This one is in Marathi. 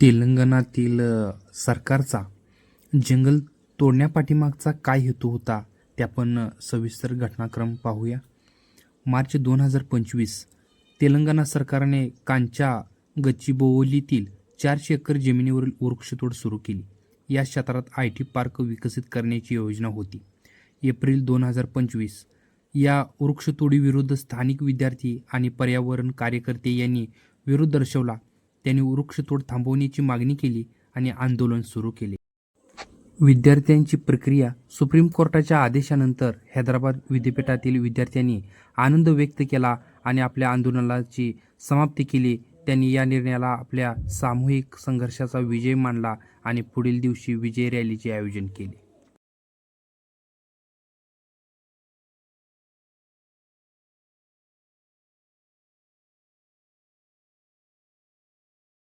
तेलंगणातील सरकारचा जंगल तोडण्यापाठीमागचा काय हेतू होता ते आपण सविस्तर घटनाक्रम पाहूया. मार्च दोन हजार पंचवीस तेलंगणा सरकारने कांचा गच्चीबोवलीतील चारशे एकर जमिनीवरील वृक्षतोड सुरू केली. या क्षेत्रात आय टी पार्क विकसित करण्याची योजना होती. एप्रिल दोन हजार पंचवीस या वृक्षतोडीविरुद्ध स्थानिक विद्यार्थी आणि पर्यावरण कार्यकर्ते यांनी विरोध दर्शवला. त्यांनी वृक्षतोड थांबवण्याची मागणी केली आणि आंदोलन सुरू केले. विद्यार्थ्यांची प्रक्रिया सुप्रीम कोर्टाच्या आदेशानंतर हैदराबाद विद्यापीठातील विद्यार्थ्यांनी आनंद व्यक्त केला आणि आपल्या आंदोलनाची समाप्ती केली. त्यांनी या निर्णयाला आपल्या सामूहिक संघर्षाचा विजय मानला आणि पुढील दिवशी विजय रॅलीचे आयोजन केले.